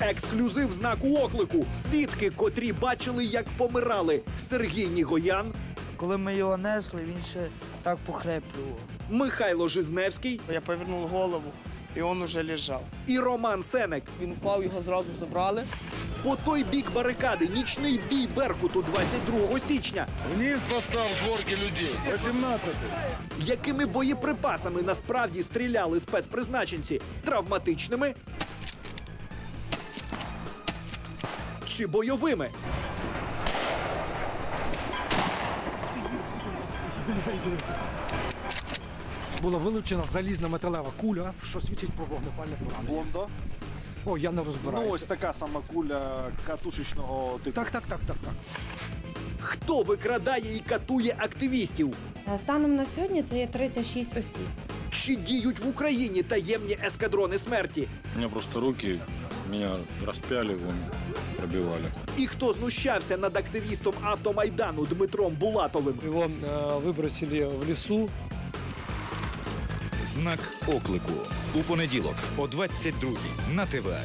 Ексклюзив знаку оклику. Свідки, котрі бачили, як помирали Сергій Нігоян, Коли ми його несли, він ще так похреплював. Михайло Жизневський Я повернув голову, і він уже лежав. і Роман Сенек. Він впав, його зразу забрали. По той бік барикади нічний бій Беркуту 22 січня. Вниз постав з горки людей. 18 Якими боєприпасами насправді стріляли спецпризначенці? Травматичними чи бойовими? Була вилучена залізна металева куля, що свідчить про вогнепальне поранення. Бондо. О, я не Ну, ось така сама куля катушечного типу. Так, так, так, так, так. Хто викрадає і катує активістів? Е, Станом на сьогодні це є 36 осіб. Чи діють в Україні таємні ескадрони смерті? У меня просто руки, меня распяли, вон, пробивали. І хто знущався над активістом автомайдану Дмитром Булатовим? Его э, выбросили в лісу. Знак оклику у понеділок о 22 на ТВА.